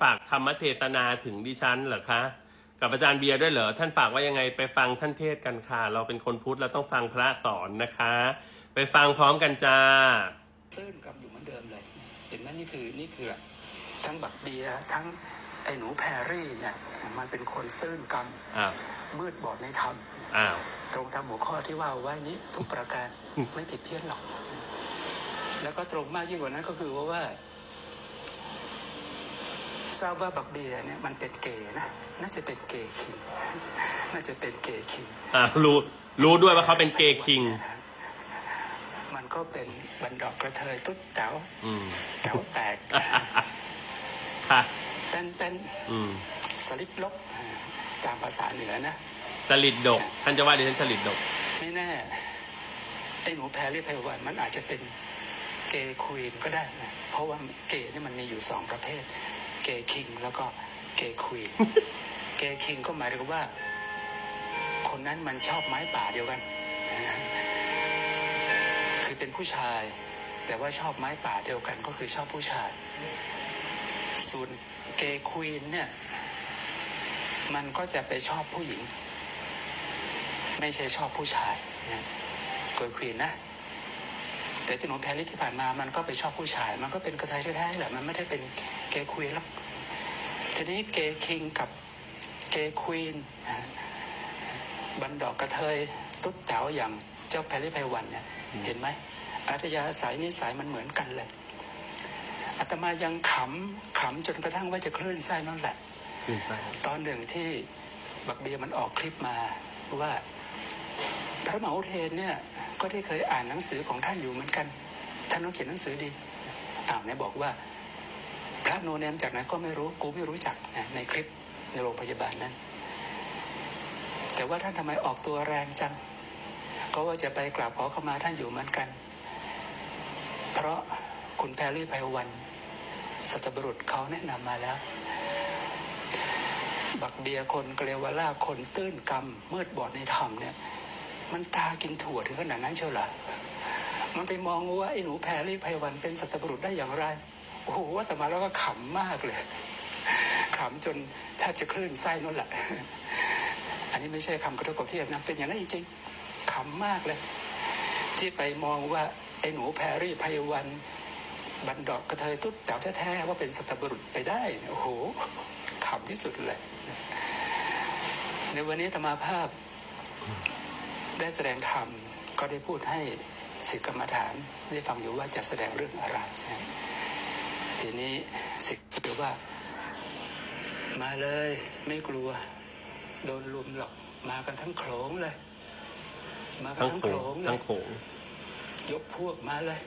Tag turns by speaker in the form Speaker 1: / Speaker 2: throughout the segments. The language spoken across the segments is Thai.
Speaker 1: ฝากธรรมเทศนาถึงดิฉันเหรอคะ กับอาจารย์เบียร์ด้วยเหรอ ท่านฝากว่ายังไงไปฟังท่านเทศกันค่ะ เราเป็นคนพุทธเราต้องฟังพระสอนนะคะ ไปฟังพร้อมกันจ้า
Speaker 2: ตื้นกลับอยู่เหมือนเดิมเลยเห็นไหมนี่คือนี่คือทั้งบักเบียร์ทั้งไอ้หนูแพรรี่เนี่ยมันเป็นคนตื้นกรรม
Speaker 1: อ้าว
Speaker 2: มืดบอดในธรรม
Speaker 1: อ้าว
Speaker 2: ตรงตามหัวข้อที่ว่าไว้นี้ทุกประการ
Speaker 1: อืม
Speaker 2: ไม่ผิดเพี้ยนหรอก แล้วก็ตรงมากยิ่งกว่านั้นก็คือว่าว่า ทราบว่าบักเบียร์เนี่ยมันเป็นเกย์นะน่าจะเป็นเกย์คิงน่าจะเป็นเกย์คิง
Speaker 1: อ่ารู้รู้ด้วยว่าเขาเป็นเกย์คิง
Speaker 2: มันก็เป็นบันดอกกระเทยตุ๊ดแต๋ว
Speaker 1: อืม
Speaker 2: แต๋วแตก
Speaker 1: ค่ะ
Speaker 2: เต้นเต้น
Speaker 1: อืม
Speaker 2: สลิดลบตามภาษาเหนือนะ
Speaker 1: สลิดดก ท่านจะว่าดิฉันสลิดดก
Speaker 2: ไม่แน่ไอ้หนูแพรรี่ไพวันมันอาจจะเป็นเกย์ควีนก็ได้นะเพราะว่าเกย์นี่มันมีอยู่สองประเภทเกย์คิงแล้วก็เกย์ควีนเกย์คิงก็หมายถึงว่า คนนั้นมันชอบไม้ป่าเดียวกันนะคือเป็นผู้ชาย แต่ว่าชอบไม้ป่าเดียวกันก็คือชอบผู้ชาย ส่วนเกย์ควีนเนี่ยมันก็จะไปชอบผู้หญิง ไม่ใช่ชอบผู้ชายนะเกย์ควีนนะ แต่พี่หนูแพรรี่ที่ผ่านมามันก็ไปชอบผู้ชาย มันก็เป็นกระเทยแท้ๆแหละมันไม่ได้เป็นเกย์ควีนหรอกทีนี้เกย์คิงกับเกย์ควีนนะบันดอกกระเทยตุ๊ดแต๋วอย่างเจ้าแพรรี่ไพวันเนี่ยเห็นไหมอัธยาศัยนิสัยมันเหมือนกันเลยอาตมายังขำขำจนกระทั่งว่าจะคลื่นไส้นั่นแหละ ตอนหนึ่งที่บักเบียร์มันออกคลิปมาว่าพระมหาอุเทนเนี่ย ก็ได้เคยอ่านหนังสือของท่านอยู่เหมือนกัน ท่านต้องเขียนหนังสือดีอ้าวเนี่ยบอกว่า พระโนเนมจากไหนก็ไม่รู้กูไม่รู้จักนะในคลิปในโรงพยาบาลนั้น แต่ว่าท่านทำไมออกตัวแรงจังก็ว่าจะไปกราบขอเข้ามาท่านอยู่เหมือนกัน เพราะคุณแพรรี่ไพวันสัตบุรุษเขาแนะนำมาแล้ว บักเบียร์คนเกลวล่าคนตื้นกำมืดบอดในธรรมเนี่ย มันตากินถั่วถึงขนาดนั้นเชียวหรอมันไปมองว่าไอ้หนูแพรรี่ไพวันเป็นสัตบุรุษได้อย่างไร โอ้โหว่าแต่มาแล้วก็ขำมากเลย ขำจนแทบจะคลื่นไส้นั่นแหละ อันนี้ไม่ใช่คำกระทบกระเทียบนะ เป็นอย่างนั้นจริงๆขำมากเลย ที่ไปมองว่าไอ้หนูแพรรี่ไพวันบันดอกกระเทยตุ๊ดแต๋วแท้ๆว่าเป็นสัตบุรุษไปได้ โอ้โหขำที่สุดเลย ในวันนี้ธรรมาภาพ ได้แสดงธรรมก็ได้พูดให้ศิษย์กรรมฐานได้ฟังอยู่ว่าจะแสดงเรื่องอะไรนะทีนี้ศิษย์ก็ว่า มาเลยไม่กลัว โดนลุมหรอกมากันทั้งโขลงเลย มากัน
Speaker 1: ทั้ง
Speaker 2: ทั้ง
Speaker 1: โข
Speaker 2: โขล
Speaker 1: ง
Speaker 2: งเล
Speaker 1: ทั้
Speaker 2: ย
Speaker 1: งโขง
Speaker 2: ยกพวกมาเลย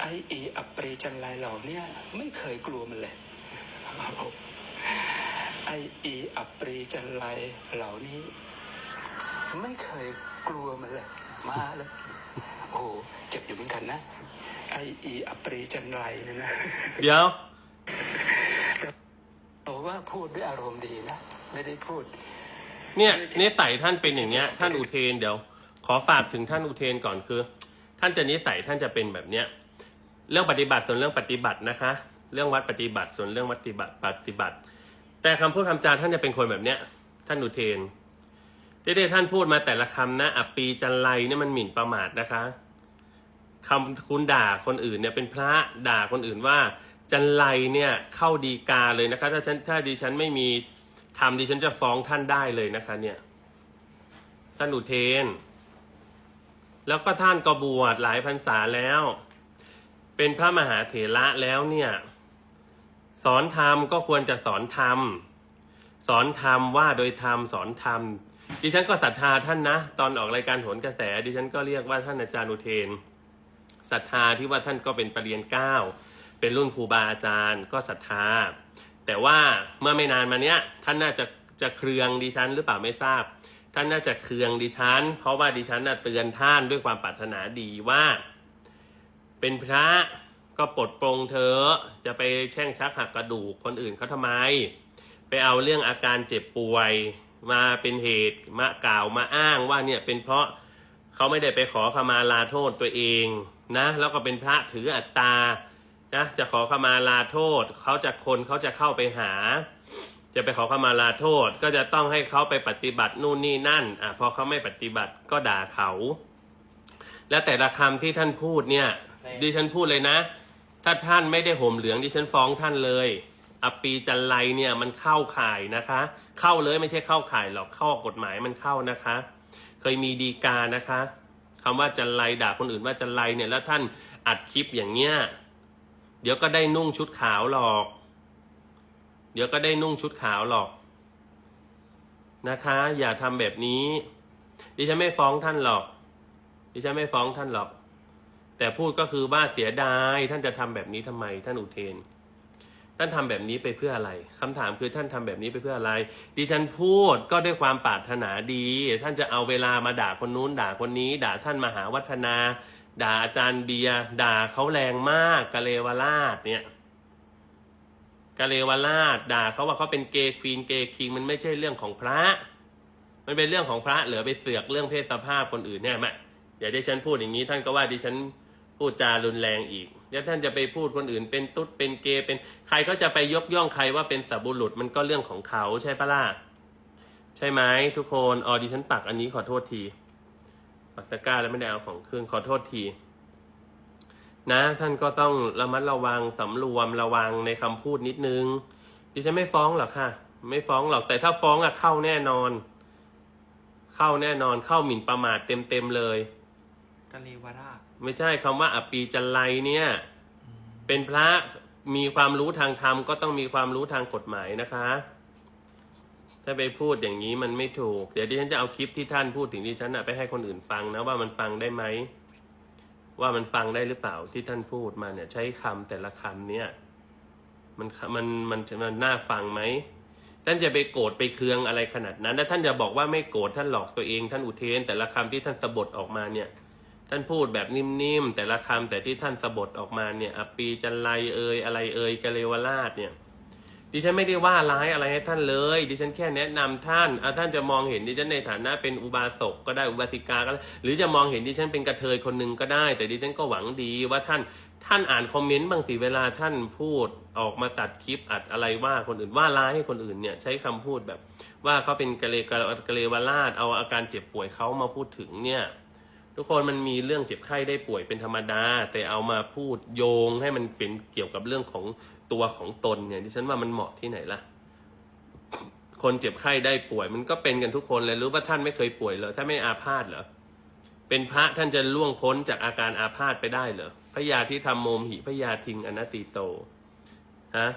Speaker 2: ไออีอัปรีจันไรเหล่าเนี้ยไม่เคยกลัวมันเลย ไออีอัปรีจันไรเหล่านี้ ไม่เคยกลัวมันเลย มาเลยโอ้โหเจ็บอยู่เหมือนกันนะไออีอัปรีจันไรเนี่ยนะ
Speaker 1: เดี๋ยว
Speaker 2: บอกว่าพูดด้วยอารมณ์ดีนะ ไม่ได้พูด
Speaker 1: เนี่ยนิสัยท่านเป็นอย่างเนี้ย ท่านอุเทนเดี๋ยว ขอฝากถึงท่านอุเทนก่อนคือ ท่านจะนิสัยท่านจะเป็นแบบเนี้ยเรื่องปฏิบัติส่วนเรื่องปฏิบัตินะคะ เรื่องวัดปฏิบัติส่วนเรื่องวัดปฏิบัติปฏิบัติ แต่คำพูดคำจาท่านจะเป็นคนแบบเนี้ย ท่านอุเทนที่ได้ท่านพูดมาแต่ละคำนะอัปปีจันไรเนี่ยมันหมิ่นประมาทนะคะคำคุณด่าคนอื่นเนี่ยเป็นพระด่าคนอื่นว่า จันไรเนี่ยเข้าดีกาเลยนะคะ ถ้าฉันถ้าดิฉันไม่มีทำดิฉันจะฟ้องท่านได้เลยนะคะ เนี่ยท่านอุเทน แล้วก็ท่านก็บวชหลายพรรษาแล้ว เป็นพระมหาเถระแล้วเนี่ย สอนธรรมก็ควรจะสอนธรรมสอนธรรมว่าโดยธรรมสอนธรรมดิฉันก็ศรัทธาท่านนะ ตอนออกรายการโหนกระแส ดิฉันก็เรียกว่าท่านอาจารย์อุเทนศรัทธาที่ว่าท่านก็เป็นปรริญญาเก้าเป็นรุ่นครูบาอาจารย์ก็ศรัทธา แต่ว่าเมื่อไม่นานมาเนี้ยท่านน่าจะจะเครืองดิฉันหรือเปล่าไม่ทราบ ท่านน่าจะเครืองดิฉัน เพราะว่าดิฉันน่ะเตือนท่านด้วยความปรารถนาดีว่า เป็นพระ ก็ปลดปรงเธอะจะไปแช่งชักหักกระดูกคนอื่นเขาทำไม ไปเอาเรื่องอาการเจ็บป่วยมาเป็นเหตุมากล่าวมาอ้างว่าเนี่ยเป็นเพราะเขาไม่ได้ไปขอขมาลาโทษตัวเองนะแล้วก็เป็นพระถืออัตตานะจะขอขมาลาโทษเขาจะคนเขาจะเข้าไปหา จะไปขอขมาลาโทษ ก็จะต้องให้เขาไปปฏิบัตินู่นนี่นั่นอะพอเขาไม่ปฏิบัติก็ด่าเขา และแต่ละคำที่ท่านพูดเนี่ยดิฉันพูดเลยนะ ถ้าท่านไม่ได้ห่มเหลืองดิฉันฟ้องท่านเลยอปีจันไรเนี่ยมันเข้าข่ายนะคะ เข้าเลยไม่ใช่เข้าข่ายหรอกเข้ากฎหมายมันเข้านะคะ เคยมีดีกานะคะคำว่าจันไรด่าคนอื่นว่าจันไรเนี่ยแล้วท่านอัดคลิปอย่างเงี้ยเดี๋ยวก็ได้นุ่งชุดขาวหรอก เดี๋ยวก็ได้นุ่งชุดขาวหรอกนะคะ อย่าทำแบบนี้ ดิฉันไม่ฟ้องท่านหรอก ดิฉันไม่ฟ้องท่านหรอก แต่พูดก็คือว่าเสียดายท่านจะทำแบบนี้ทำไม ท่านอุเทน ท่านทำแบบนี้ไปเพื่ออะไรคำถามคือท่านทำแบบนี้ไปเพื่ออะไร ดิฉันพูดก็ด้วยความปรารถนาดี ท่านจะเอาเวลามาด่าคนนู้นด่าคนนี้ ด่าท่านมหาวัฒนา ด่าอาจารย์เบียร์ด่าเขาแรงมากกะเลวราชเนี่ยกะเลวราชด่าเขาว่าเขาเป็นเกย์ควีนเกย์คิงมันไม่ใช่เรื่องของพระ มันเป็นเรื่องของพระเหลือไปเสือกเรื่องเพศสภาพคนอื่นเนี่ยแม่อย่าดิฉันพูดอย่างนี้ท่านก็ว่าดิฉัน พูดจารุนแรงอีก แล้วท่านจะไปพูดคนอื่นเป็นตุ๊ดเป็นเกย์เป็นใครก็จะไปยกย่องใครว่าเป็นสับบุรุษมันก็เรื่องของเขาใช่ปะล่ะใช่ไหมทุกคนออดิฉันปักอันนี้ขอโทษที ปักตะกร้าแล้วไม่ได้เอาของคืนขอโทษที นะ ท่านก็ต้องระมัดระวังสำรวมระวังในคำพูดนิดนึง ดิฉันไม่ฟ้องหรอกค่ะ ไม่ฟ้องหรอกแต่ถ้าฟ้องอะเข้าแน่นอน เข้าแน่นอนเข้าหมิ่นประมาทเต็มเต็มๆเลย
Speaker 3: กะเลวราช
Speaker 1: ไม่ใช่คำว่าอปีจันไรเนี่ย เป็นพระมีความรู้ทางธรรมก็ต้องมีความรู้ทางกฎหมายนะคะ ถ้าไปพูดอย่างนี้มันไม่ถูก เดี๋ยวดิฉันจะเอาคลิปที่ท่านพูดถึงดิฉันอะไปให้คนอื่นฟังนะว่ามันฟังได้ไหม ว่ามันฟังได้หรือเปล่าที่ท่านพูดมาเนี่ย ใช้คำแต่ละคำเนี่ย มันมันมันมันน่าฟังไหมท่านจะไปโกรธไปเคืองอะไรขนาดนั้น แล้วท่านจะบอกว่าไม่โกรธท่านหลอกตัวเองท่านอุเทน แต่ละคำที่ท่านสะบดออกมาเนี่ย ท่านพูดแบบนิ่มๆแต่ละคำแต่ที่ท่านสะบดออกมาเนี่ยอปีจันไรเอ่ยอะไรเอ่ยกะเลวราชเนี่ย ดิฉันไม่ได้ว่าร้ายอะไรให้ท่านเลย ดิฉันแค่แนะนำท่านเอะท่านจะมองเห็นดิฉันในฐานะเป็นอุบาสกก็ได้อุบาสิกาก็ได้หรือจะมองเห็นดิฉันเป็นกระเทยคนหนึ่งก็ได้ แต่ดิฉันก็หวังดีว่าท่านท่านอ่านคอมเมนต์บางทีเวลาท่านพูดออกมาตัดคลิปอัดอะไรว่าคนอื่นว่าร้ายให้คนอื่นเนี่ยใช้คำพูดแบบ ว่าเขาเป็นกะเลกะกะเลวราชเอาอาการเจ็บป่วยเขามาพูดถึงเนี่ย ทุกคนมันมีเรื่องเจ็บไข้ได้ป่วยเป็นธรรมดา แต่เอามาพูดโยงให้มันเป็นเกี่ยวกับเรื่องของตัวของตนเนี่ยดิฉันว่ามันเหมาะที่ไหนล่ะ คนเจ็บไข้ได้ป่วย มันก็เป็นกันทุกคนเลยรู้ว่าท่านไม่เคยป่วยเหรอท่านไม่อาพาธเหรอเป็นพระท่านจะล่วงพ้นจากอาการอาพาธไปได้เหรอพระยาที่ทำโมมหิพระยาทิงอนัตติโตฮะ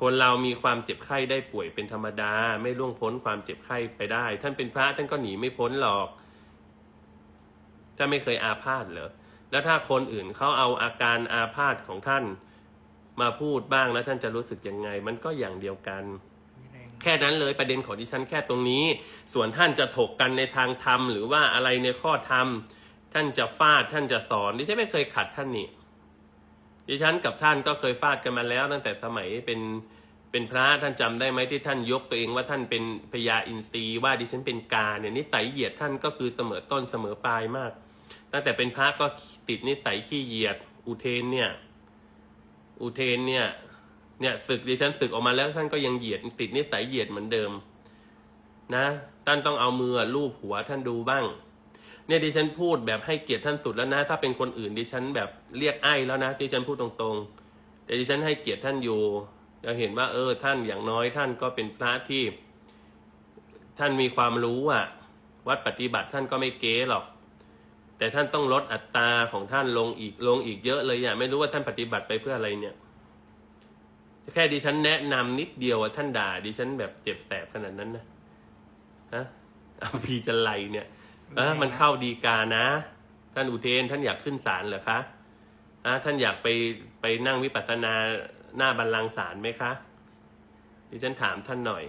Speaker 1: คนเรามีความเจ็บไข้ได้ป่วยเป็นธรรมดา ไม่ล่วงพ้นความเจ็บไข้ไปได้ ท่านเป็นพระท่านก็หนีไม่พ้นหรอก ถ้าไม่เคยอาพาธเหรอแล้วถ้าคนอื่นเขาเอาอาการอาพาธของท่านมาพูดบ้างแล้วท่านจะรู้สึกยังไง มันก็อย่างเดียวกัน
Speaker 3: มีแรง
Speaker 1: แค่นั้นเลยประเด็นของดิฉันแค่ตรงนี้ ส่วนท่านจะถกกันในทางธรรมหรือว่าอะไรในข้อธรรม ท่านจะฟาดท่านจะสอนดิฉันไม่เคยขัดท่านนี่ดิฉันกับท่านก็เคยฟาดกันมาแล้ว ตั้งแต่สมัยเป็นเป็นพระท่านจำได้ไหมที่ท่านยกตัวเองว่าท่านเป็นพญาอินทรีว่าดิฉันเป็นกาเนี่ยนิสัยเหยียดท่านก็คือเสมอต้นเสมอปลายมาก ตั้งแต่เป็นพระก็ติดนิสัยขี้เหยียด อุเทนเนี่ย อุเทนเนี่ย เนี่ยศึกดิฉันศึกออกมาแล้วท่านก็ยังเหยียดติดนิสัยเหยียดเหมือนเดิม นะท่านต้องเอามือลูบหัวท่านดูบ้าง เนี่ยดิฉันพูดแบบให้เกียรติท่านสุดแล้วนะ ถ้าเป็นคนอื่นดิฉันแบบเรียกไอ้แล้วนะดิฉันพูดตรงๆ แต่ดิฉันให้เกียรติท่านอยู่จะเห็นว่า เออ ท่านอย่างน้อยท่านก็เป็นพระที่ ท่านมีความรู้อะวัดปฏิบัติท่านก็ไม่เก๊หรอก แต่ท่านต้องลดอัตราของท่านลงอีกลงอีกเยอะเลยอะไม่รู้ว่าท่านปฏิบัติไปเพื่ออะไรเนี่ย แค่ดิฉันแนะนำนิดเดียวอะท่านด่าดิฉันแบบเจ็บแสบขนาดนั้นนะฮะเอาพีจะไลเนี่ยเออมันเข้าดีกานะ ท่านอุเทนท่านอยากขึ้นศาลเหรอคะอะท่านอยากไปไปนั่งวิปัสสนาหน้าบัลลังก์ศาลไหมคะดิฉันถามท่านหน่อย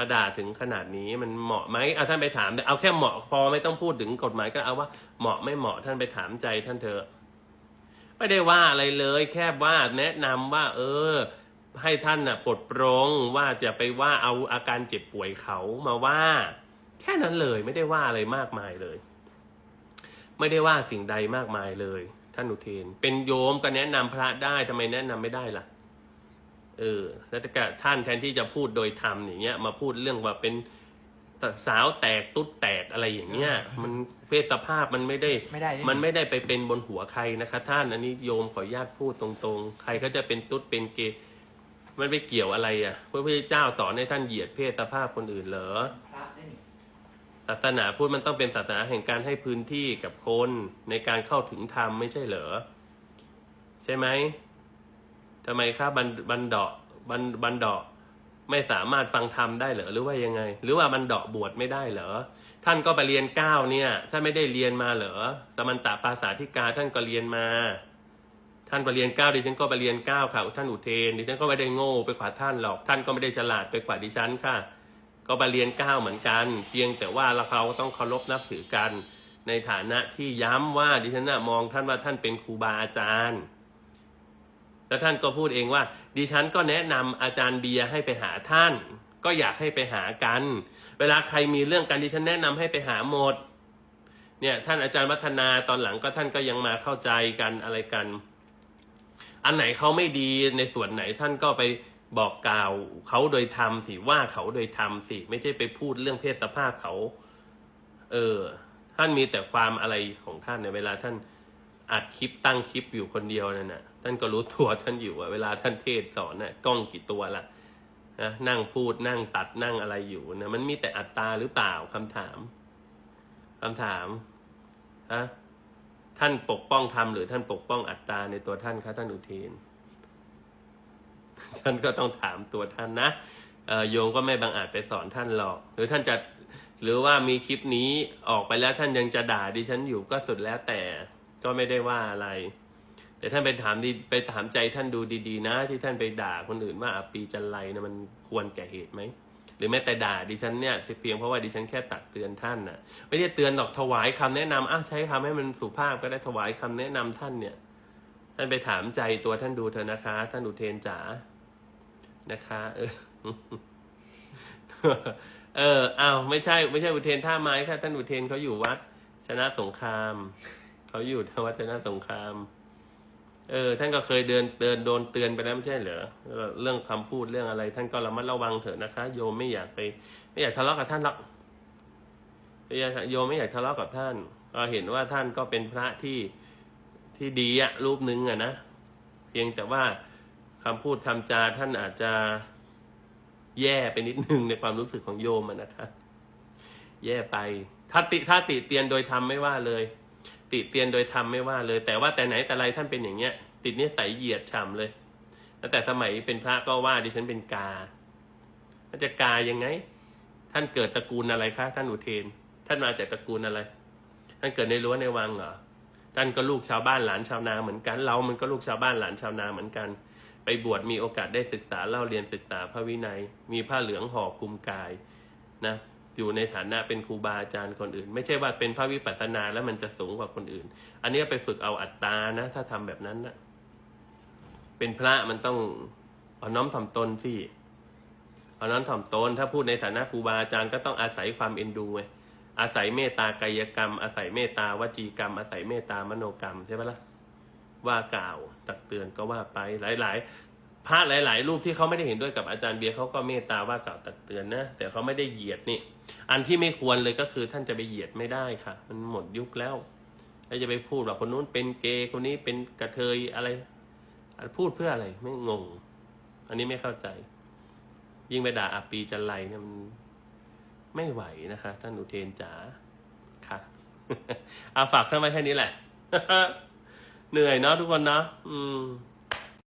Speaker 1: มาด่าถึงขนาดนี้มันเหมาะไหมเอาท่านไปถามเอาแค่เหมาะพอไม่ต้องพูดถึงกฎหมายก็เอาว่าเหมาะไม่เหมาะท่านไปถามใจท่านเถอะไม่ได้ว่าอะไรเลย แค่ว่าแนะนำว่า เออ ให้ท่านน่ะปลดปลงว่าจะไปว่าเอาอาการเจ็บป่วยเขามาว่า แค่นั้นเลยไม่ได้ว่าอะไรมากมายเลย ไม่ได้ว่าสิ่งใดมากมายเลย ท่านอุเทน เป็นโยมก็แนะนำพระได้ทำไมแนะนำไม่ได้ล่ะ เออแล้วแต่ก็ท่านแทนที่จะพูดโดยธรรมอย่างเงี้ยมาพูดเรื่องว่าเป็นสาวแตกตุ๊ดแตกอะไรอย่างเงี้ย มันเพศสภาพมันไม่ได้
Speaker 3: ไม่ได้
Speaker 1: มันไม่ได้ไปเป็นบนหัวใครนะคะ ท่านอันนี้โยมขออนุญาตพูดตรงๆ ใครก็จะเป็นตุ๊ดเป็นเกย์มันไปเกี่ยวอะไรอะพระพุทธเจ้าสอนให้ท่านเหยียดเพศสภาพคนอื่นเหรอ
Speaker 3: พระได้นี่
Speaker 1: ศาสนาพุทธมันต้องเป็นศาสนาแห่งการให้พื้นที่กับคนในการเข้าถึงธรรมไม่ใช่เหรอใช่ไหม ทำไมครับบันบันดาะบันบันดาะไม่สามารถฟังธรรมได้เหรอหรือว่ายังไง หรือว่ามันดาะบวชไม่ได้เหรอท่านก็ไปเรียนเก้าเนี่ยท่านไม่ได้เรียนมาเหรอสมันตะปาสาธิกาท่านก็เรียนมาท่านไปเรียนเก้าดิฉันก็ไปเรียนเก้าค่ะท่านอุเทนดิฉันก็ไม่ได้โง่ไปกว่าท่านหรอก ท่านก็ไม่ได้ฉลาดไปกว่าดิฉันค่ะ ก็ไปเรียนเก้าเหมือนกัน เพียงแต่ว่าเราเขาต้องเคารพนับถือกัน ในฐานะที่ย้ำว่าดิฉันนะมองท่านว่าท่านเป็นครูบาอาจารย์ แล้วท่านก็พูดเองว่า ดิฉันก็แนะนำอาจารย์เบียร์ให้ไปหาท่าน ก็อยากให้ไปหากัน เวลาใครมีเรื่องกันดิฉันแนะนำให้ไปหาหมดเนี่ยท่านอาจารย์วัฒนาตอนหลังก็ท่านก็ยังมาเข้าใจกันอะไรกัน อันไหนเขาไม่ดีในส่วนไหนท่านก็ไปบอกกล่าวเขาโดยธรรมสิว่าเขาโดยธรรมสิไม่ใช่ไปพูดเรื่องเพศสภาพเขา เออ ท่านมีแต่ความอะไรของท่านในเวลาท่าน อัดคลิปตั้งคลิปอยู่คนเดียวนั่นน่ะ ท่านก็รู้ตัวท่านอยู่อะเวลาท่านเทศสอนน่ะกล้องกี่ตัวล่ะนะนั่งพูดนั่งตัดนั่งอะไรอยู่นะมันมีแต่อัตตาหรือเปล่าคำถามคำถามฮะท่านปกป้องธรรมหรือท่านปกป้องอัตตาในตัวท่านคะท่านอุเทนท่านก็ต้องถามตัวท่านนะโยมก็ไม่บังอาจไปสอนท่านหรอก หรือท่านจะหรือว่ามีคลิปนี้ออกไปแล้วท่านยังจะด่าดิฉันอยู่ก็สุดแล้วแต่ ก็ไม่ได้ว่าอะไร แต่ท่านไปถามดีไปถามใจท่านดูดีๆ นะ ที่ท่านไปด่าคนอื่นว่าปีจันไรนะมันควรแก่เหตุไหมหรือแม้แต่ด่าดิฉันเนี่ยเพียงเพราะว่าดิฉันแค่ตักเตือนท่านน่ะ ไม่ได้เตือนหรอกถวายคำแนะนำอะใช้คำให้มันสุภาพก็ได้ถวายคำแนะนำท่านเนี่ย ท่านไปถามใจตัวท่านดูเถอะนะคะ ท่านอุเทนจ๋านะคะ เออ เอออ้าวไม่ใช่ ไม่ใช่อุเทนท่าไม้ค่ะ ท่านอุเทนเขาอยู่วัด ชนะสงคราม เขาอยู่ที่วัดชนสงคราม เออ ท่านก็เคยเดินเดินโดนเตือนไปแล้วไม่ใช่เหรอเรื่องคำพูดเรื่องอะไร ท่านก็ระมัดระวังเถอะนะคะ โยมไม่อยากไป ไม่อยากทะเลาะกับท่านหรอกโยมไม่อยากทะเลาะกับท่านก็เห็นว่าท่านก็เป็นพระที่ที่ดีอะรูปหนึ่งอะนะเพียงแต่ว่าคำพูดคำจาท่านอาจจะแย่ไปนิดนึงในความรู้สึกของโยมอะนะคะ แย่ไปถ้าติถ้าติเตียนโดยธรรมไม่ว่าเลย ติเตียนโดยธรรมไม่ว่าเลย แต่ว่าแต่ไหนแต่ไรท่านเป็นอย่างเงี้ย ติดนิสัยเหยียดฉ่ำเลยตั้งแต่สมัยเป็นพระก็ว่าดิฉันเป็นกามันจะกายังไง ท่านเกิดตระกูลอะไรคะท่านอุเทน ท่านมาจากตระกูลอะไร ท่านเกิดในรั้วในวังเหรอท่านก็ลูกชาวบ้านหลานชาวนาเหมือนกัน เรามันก็ลูกชาวบ้านหลานชาวนาเหมือนกัน ไปบวชมีโอกาสได้ศึกษาเล่าเรียนศึกษาพระวินัย มีผ้าเหลืองห่อคลุมกายนะ อยู่ในฐานะเป็นครูบาอาจารย์คนอื่น ไม่ใช่ว่าเป็นพระวิปัสสนาแล้วมันจะสูงกว่าคนอื่น อันนี้ไปฝึกเอาอัตตานะ ถ้าทำแบบนั้นนะเป็นพระมันต้องเอาน้อมถ่อมตนสิเอาน้อมถ่อมตน ถ้าพูดในฐานะครูบาอาจารย์ก็ต้องอาศัยความเอ็นดูไงอาศัยเมตตากายกรรม อาศัยเมตตาวจีกรรม อาศัยเมตตามโนกรรมใช่ไหมล่ะว่ากล่าวตักเตือนก็ว่าไปหลายๆ พระหลาย ๆ รูปที่เขาไม่ได้เห็นด้วยกับอาจารย์เบียร์เขาก็เมตตาว่ากล่าวตักเตือนนะแต่เขาไม่ได้เหยียดนี่ อันที่ไม่ควรเลยก็คือท่านจะไปเหยียดไม่ได้ค่ะ มันหมดยุคแล้วแล้วจะไปพูดว่าคนนู้นเป็นเกย์คนนี้เป็นกระเทยอะไร พูดเพื่ออะไรไม่งง อันนี้ไม่เข้าใจ ยิ่งไปด่าอาปีจันไรเนี่ยมันไม่ไหวนะคะ ท่านอุเทนจ๋าค่ะเอาฝากเข้ามาแค่นี้แหละ เหนื่อยเนาะทุกคนเนาะอืม